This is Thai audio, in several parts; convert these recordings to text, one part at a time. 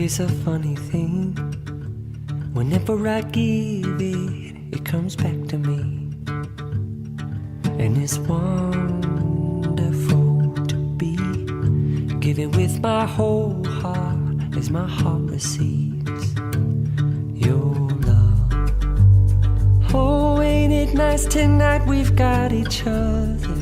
is a funny thing. Whenever I give it, it comes back to me. And it's wonderful to be giving with my whole heart as my heart receives your love. Oh, ain't it nice tonight? We've got each other.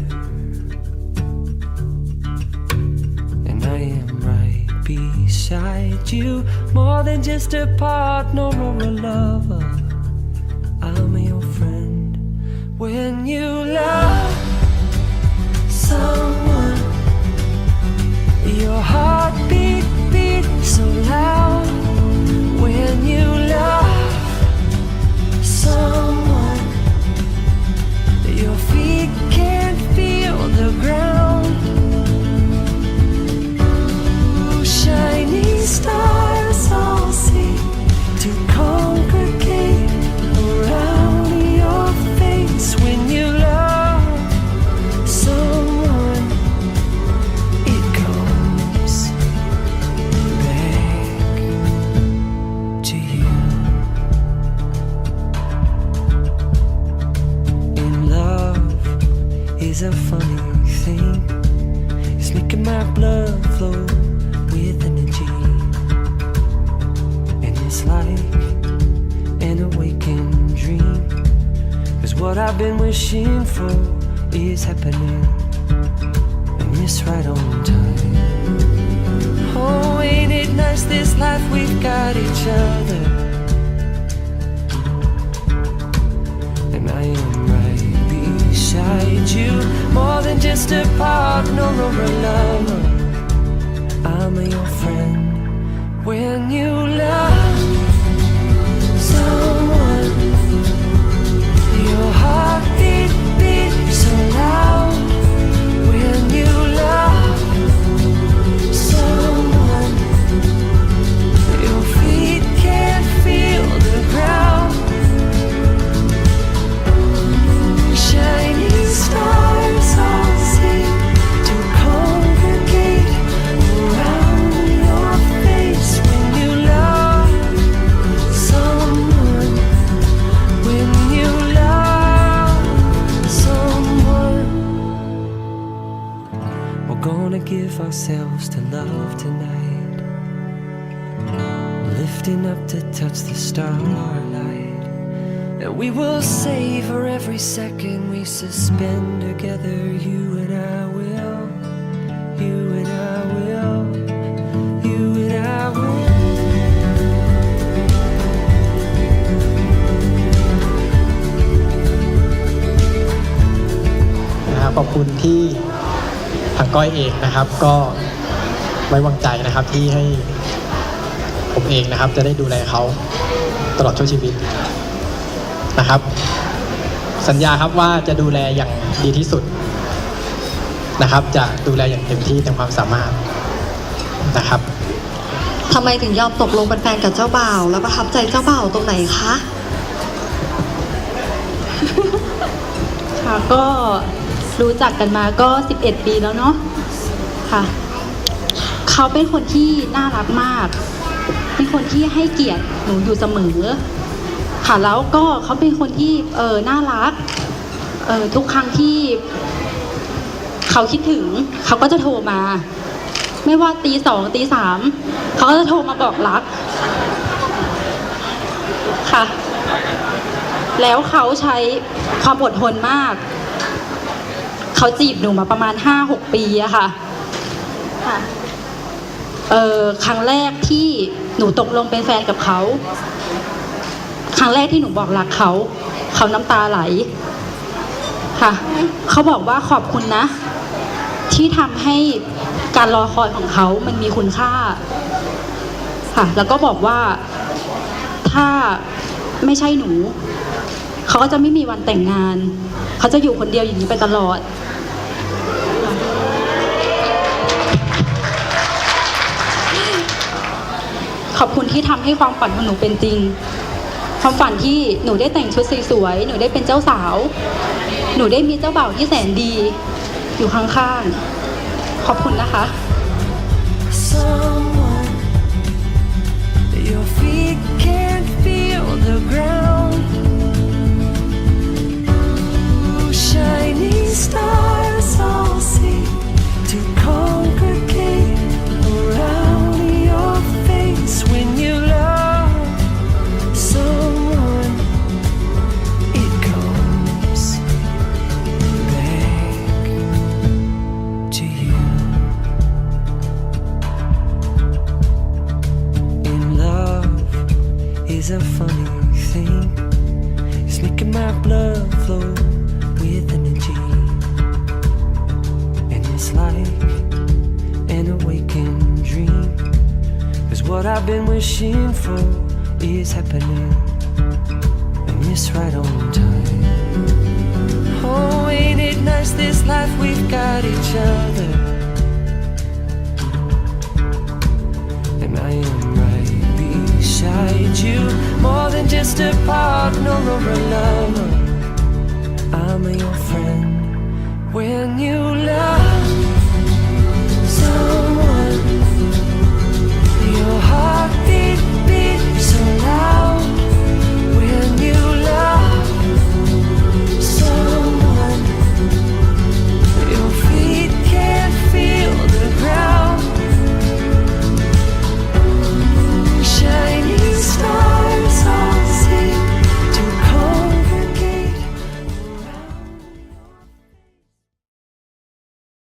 Beside you, more than just a partner or a lover. I'm your friend when you love someone. Your heart beat beat so loud is a funny thing. It's making my blood flow with energy. And it's like an awakened dream. Cause what I've been wishing for is happening. And it's right on time. Oh, ain't it nice this life we've got each other? Manchester Park, no, no, no, no. I'm your friend when you love. Ourselves to love tonight. Lifting up to touch the starlight. And we will savor every second we suspend together. You and I will. You and I will. You and I will. นะครับขอบคุณที่ ทางก้อยเองนะครับก็ ไว้วางใจนะครับที่ให้ผมเองนะครับจะได้ดูแลเขาตลอดช่วงชีวิตนะครับ สัญญาครับว่าจะดูแลอย่างดีที่สุดนะครับ จะดูแลอย่างเต็มที่เต็มความสามารถนะครับทำไมถึงยอมตกลงเป็นแฟนกับเจ้าบ่าว แล้วประทับใจเจ้าบ่าวตรงไหนคะค่ะก็รู้จักกันมาก็ 11 ปีแล้วเนาะค่ะ เขาเป็นคนที่น่ารักมาก เป็นคนที่ให้เกียรติหนูอยู่เสมอ ค่ะแล้วก็เขาเป็นคนที่เออน่ารักเออทุกครั้งที่เขาคิดถึงเขาก็จะโทรมา ไม่ว่าตีสองตีสามเขาก็จะโทรมาบอกรัก ค่ะ แล้วเขาใช้ความอดทนมาก เขาจีบหนูมาประมาณห้าหกปีอะค่ะค่ะ เออครั้งแรกที่หนูตกลงเป็นแฟนกับเขา ครั้งแรกที่หนูบอกรักเขา เขาน้ำตาไหล ค่ะ เขาบอกว่าขอบคุณนะ ที่ทำให้การรอคอยของเขามันมีคุณค่า ค่ะ แล้วก็บอกว่าถ้าไม่ใช่หนู เขาก็จะไม่มีวันแต่งงาน เขาจะอยู่คนเดียวอย่างนี้ไปตลอด ที่ทำให้ความฝันของหนูเป็นจริง ความฝันที่หนูได้แต่งชุดสวยๆ หนูได้เป็นเจ้าสาว หนูได้มีเจ้าบ่าวที่แสนดี อยู่ข้างๆ ขอบคุณนะคะ Someone, your feet can't feel the ground. been wishing for is happening, and it's right on time. Oh, ain't it nice this life we've got each other? And I am right beside you, more than just a partner or a lover. I'm your friend when you love. So.